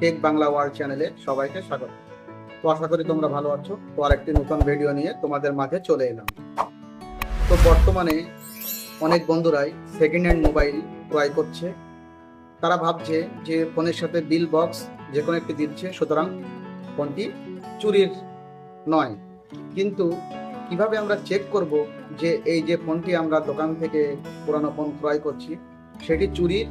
Take Bangla world চ্যানেলে সবাইকে স্বাগত। তো আশা করি তোমরা ভালো আছো। তো আরেকটি নতুন ভিডিও নিয়ে তোমাদের মাঝে চলে এলাম। তো বর্তমানে অনেক বন্ধুরাই সেকেন্ড হ্যান্ড মোবাইল ক্রয় করছে। তারা ভাবছে যে ফোনের সাথে বিল বক্স যে কোনো একটি দিচ্ছে, সুতরাং ফোনটি চুরির নয়। কিন্তু কীভাবে আমরা চেক করব যে এই যে ফোনটি আমরা দোকান থেকে পুরানো ফোন ক্রয় করছি, সেটি চুরির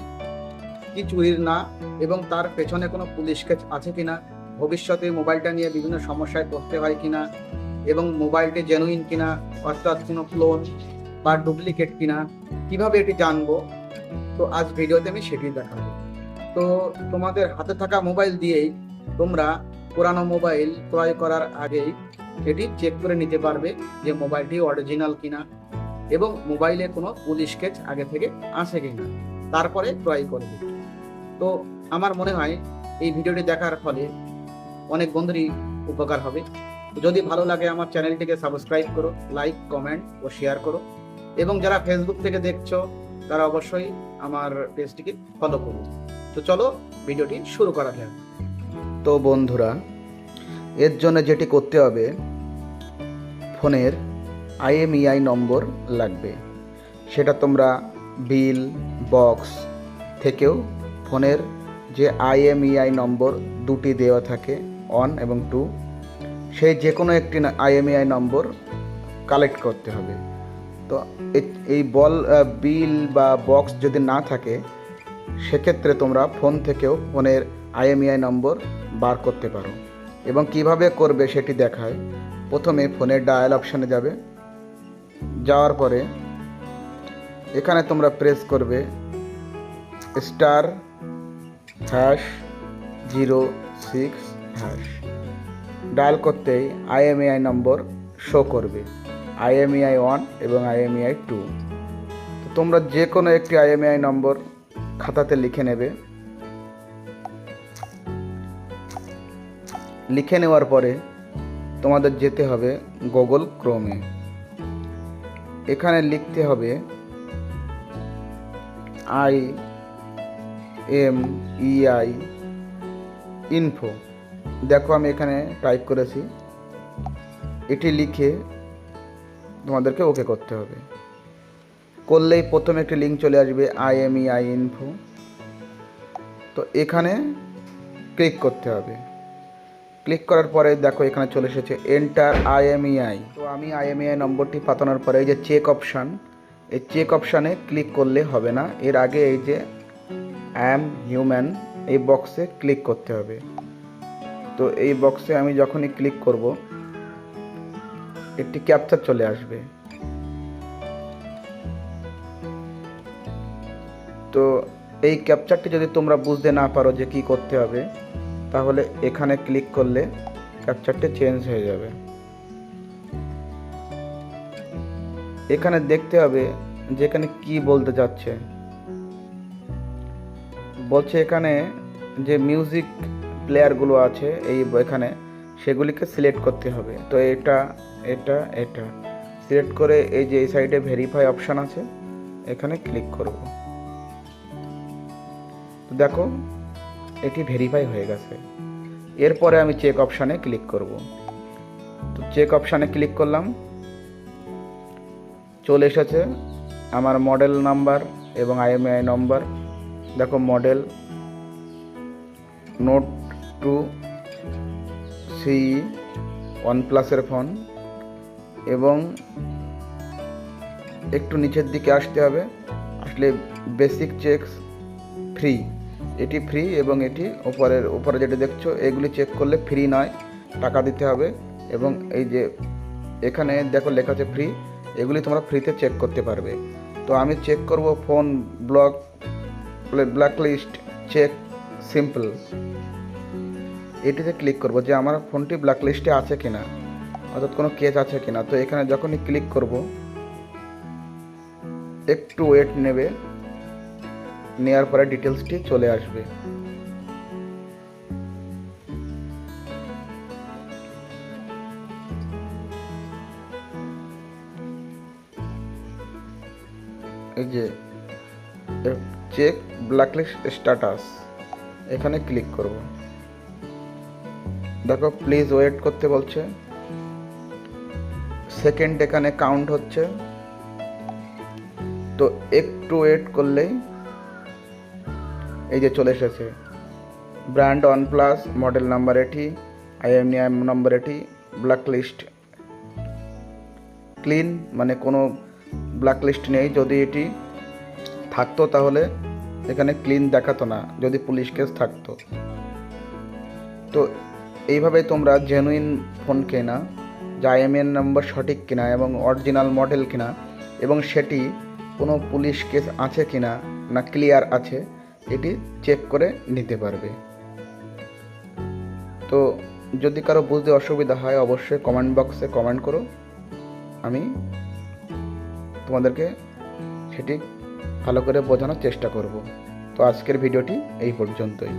কি চুরির না এবং তার পেছনে কোনো পুলিশ কেস আছে কিনা, ভবিষ্যতে মোবাইলটা নিয়ে বিভিন্ন সমস্যায় পড়তে হয় কিনা এবং মোবাইলটি জেনুইন কিনা, অর্থাৎ কোনো ক্লোন বা ডুপ্লিকেট কিনা, কীভাবে এটি জানব? তো আজ ভিডিওতে আমি সেটি দেখাবো। তো তোমাদের হাতে থাকা মোবাইল দিয়েই তোমরা পুরানো মোবাইল ক্রয় করার আগেই এটি চেক করে নিতে পারবে যে মোবাইলটি অরিজিনাল কিনা এবং মোবাইলে কোনো পুলিশ কেস আগে থেকে আছে কিনা। তারপরে ক্রয় করবে। তো আমার মনে হয় এই ভিডিওটি দেখার ফলে অনেক বন্ধুরই উপকার হবে। যদি ভালো লাগে আমার চ্যানেলটিকে সাবস্ক্রাইব করো লাইক কমেন্ট ও শেয়ার করো এবং যারা ফেসবুক থেকে দেখছ, তারা অবশ্যই আমার পেজটিকে ফলো করুন তো চলো ভিডিওটি শুরু করা যাক। তো বন্ধুরা, এর জন্য যেটি করতে হবে, ফোনের আইএমইআই নম্বর লাগবে। সেটা তোমরা বিল বক্স থেকেও ফোনের যে আইএমইআই নম্বর দুটি দেওয়া থাকে অন এবং টু সেই যে কোনো একটি আইএমইআই নম্বর কালেক্ট করতে হবে। তো এই বল বিল বা বক্স যদি না থাকে, সেক্ষেত্রে তোমরা ফোন থেকেও ফোনের আইএমইআই নম্বর বার করতে পারো এবং কীভাবে করবে সেটি দেখায়। প্রথমে ফোনের ডায়াল অপশানে যাবে। যাওয়ার পরে এখানে তোমরা প্রেস করবে star hash zero six hash dial করতেই আইএমইআই নম্বর শো করবে। আইএমইআই ওয়ান এবং আইএমইআই টু তো তোমরা যে কোনো একটি আইএমইআই নম্বর খাতাতে লিখে নেবে। লিখে নেওয়ার পরে তোমাদের যেতে হবে গুগল ক্রোমে এখানে লিখতে হবে আই এম ইআই ইনফো দেখো, আমি এখানে টাইপ করেছি। এটি লিখে তোমাদেরকে ওকে করতে হবে। করলেই প্রথমে একটি লিঙ্ক চলে আসবে আইএমইআই ইনফো তো এখানে ক্লিক করতে হবে। ক্লিক করার পরে দেখো, এখানে চলে এসেছে এন্টার আইএমইআই তো আমি আইএমইআই নম্বরটি পাতানোর পরে এই যে চেক অপশান এই চেক অপশানে ক্লিক করলে হবে না। এর আগে এই যে অ্যাম হিউম্যান এই বক্সে ক্লিক করতে হবে। তো এই বক্সে আমি যখনই ক্লিক করব, একটি ক্যাপচার চলে আসবে। তো এই ক্যাপচারটি যদি তোমরা বুঝতে না পারো যে কি করতে হবে, তাহলে এখানে ক্লিক করলে ক্যাপচারটি চেঞ্জ হয়ে যাবে। এখানে দেখতে হবে যে এখানে কি বলতে যাচ্ছে বলছে এখানে যে মিউজিক প্লেয়ারগুলো আছে এই এখানে, সেগুলিকে সিলেক্ট করতে হবে। তো এটা এটা এটা। সিলেক্ট করে এই যে এই সাইডে ভেরিফাই অপশান আছে, এখানে ক্লিক করব। তো দেখো, এটি ভেরিফাই হয়ে গেছে। এরপরে আমি চেক অপশানে ক্লিক করব। তো চেক অপশানে ক্লিক করলাম। চলে এসেছে আমার মডেল নাম্বার এবং আইএমআই নম্বর দেখো model note two C one প্লাসের ফোন এবং একটু নিচের দিকে আসতে হবে। আসলে বেসিক চেকস ফ্রি এটি ফ্রি এবং এটি উপরের, উপরে যেটা দেখছ, এগুলি চেক করলে ফ্রি নয়, টাকা দিতে হবে এবং এই যে এখানে দেখো লেখা আছে ফ্রি এগুলি তোমরা ফ্রিতে চেক করতে পারবে। তো আমি চেক করব phone block black list check simple এটিতে ক্লিক করব যে আমার ফোনটি ব্ল্যাক লিস্টে আছে কিনা, অর্থাৎ কোনো কেস আছে কিনা। তো এখানে যখনই ক্লিক করব, একটু ওয়েট নেবে নেওয়ার পরে ডিটেলসটি চলে আসবে। এই যে চেক ব্ল্যাকলিস্ট স্ট্যাটাস এখানে ক্লিক করব। দেখো প্লিজ ওয়েট করতে বলছে। সেকেন্ড এখানে কাউন্ট হচ্ছে। তো একটু ওয়েট করলেই এই যে চলে এসেছে। Brand one plus model number এটি আইএমইএম নাম্বার এটি ব্ল্যাক লিস্ট ক্লিন মানে কোনো ব্ল্যাক লিস্ট নেই, যদি এটি থাকতো তাহলে এখানে ক্লিন দেখাতো না, যদি পুলিশ কেস থাকতো। তো এইভাবে তোমরা জেনুইন ফোন কেনা, যে আইএমএন নম্বর সঠিক কিনা এবং অরিজিনাল মডেল কিনা এবং সেটি কোনো পুলিশ কেস আছে কিনা না ক্লিয়ার আছে, এটি চেক করে নিতে পারবে। তো যদি কারও বুঝতে অসুবিধা হয়, অবশ্যই কমেন্ট বক্সে কমেন্ট করো। আমি তোমাদেরকে সেটি ভালো করে বোঝানোর চেষ্টা করব। তো আজকের ভিডিওটি এই পর্যন্তই।